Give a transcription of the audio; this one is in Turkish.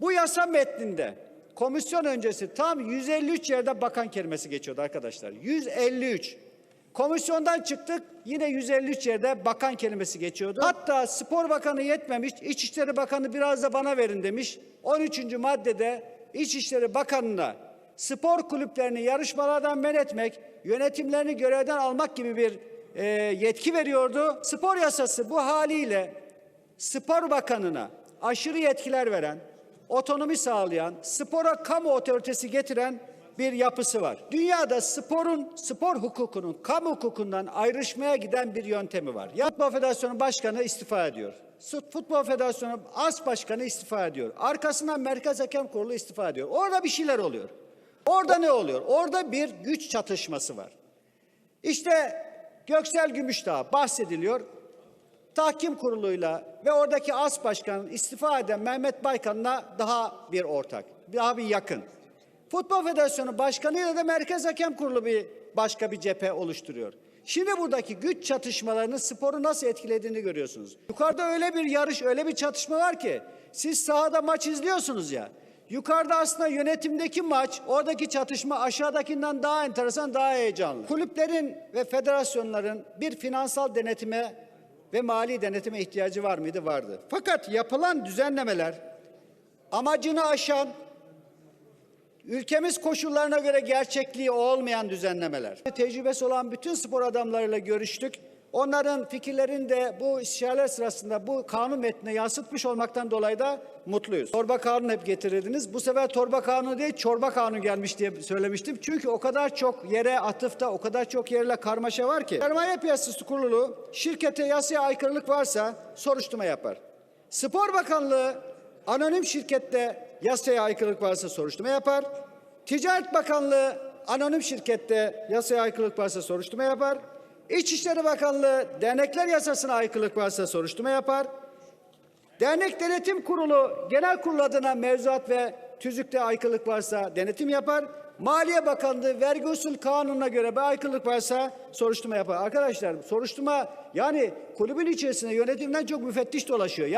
Bu yasa metninde komisyon öncesi tam 153 yerde bakan kelimesi geçiyordu arkadaşlar. 153. Komisyondan çıktık yine 153 yerde bakan kelimesi geçiyordu. Hatta spor bakanı yetmemiş, İçişleri Bakanı biraz da bana verin demiş. 13. maddede İçişleri Bakanı'na spor kulüplerini yarışmalardan men etmek, yönetimlerini görevden almak gibi bir e, yetki veriyordu. Spor yasası bu haliyle Spor Bakanı'na aşırı yetkiler veren, otonomi sağlayan, spora kamu otoritesi getiren bir yapısı var. Dünyada sporun, spor hukukunun kamu hukukundan ayrışmaya giden bir yöntemi var. Ya Futbol Federasyonu Başkanı istifa ediyor. Futbol Federasyonu As Başkanı istifa ediyor. Arkasından Merkez Hakem Kurulu istifa ediyor. Orada bir şeyler oluyor. Orada ne oluyor? Orada bir güç çatışması var. İşte Göksel Gümüşdağ bahsediliyor. Tahkim kuruluyla ve oradaki as başkanın istifa eden Mehmet Baykan'la daha bir ortak, daha bir yakın. Futbol Federasyonu Başkanı ile de Merkez Hakem Kurulu bir başka bir cephe oluşturuyor. Şimdi buradaki güç çatışmalarının sporu nasıl etkilediğini görüyorsunuz. Yukarıda öyle bir yarış, öyle bir çatışma var ki siz sahada maç izliyorsunuz ya. Yukarıda aslında yönetimdeki maç, oradaki çatışma aşağıdakinden daha enteresan, daha heyecanlı. Kulüplerin ve federasyonların bir finansal denetime ve mali denetime ihtiyacı var mıydı? Vardı. Fakat yapılan düzenlemeler amacını aşan, ülkemiz koşullarına göre gerçekliği olmayan düzenlemeler. Tecrübesi olan bütün spor adamlarıyla görüştük. Onların fikirlerini de bu istişareler sırasında bu kanun metnine yansıtmış olmaktan dolayı da mutluyuz. Torba kanunu hep getirirdiniz. Bu sefer torba kanunu değil çorba kanunu gelmiş diye söylemiştim. Çünkü o kadar çok yere atıfta o kadar çok yerle karmaşa var ki. Sermaye Piyasası Kurulu şirkete yasaya aykırılık varsa soruşturma yapar. Spor Bakanlığı anonim şirkette yasaya aykırılık varsa soruşturma yapar. Ticaret Bakanlığı anonim şirkette yasaya aykırılık varsa soruşturma yapar. İçişleri Bakanlığı dernekler yasasına aykırılık varsa soruşturma yapar. Dernek Denetim Kurulu Genel Kurul adına mevzuat ve tüzükte aykırılık varsa denetim yapar. Maliye Bakanlığı vergi usul kanununa göre bir aykırılık varsa soruşturma yapar. Arkadaşlar soruşturma yani kulübün içerisinde yönetimden çok müfettiş dolaşıyor.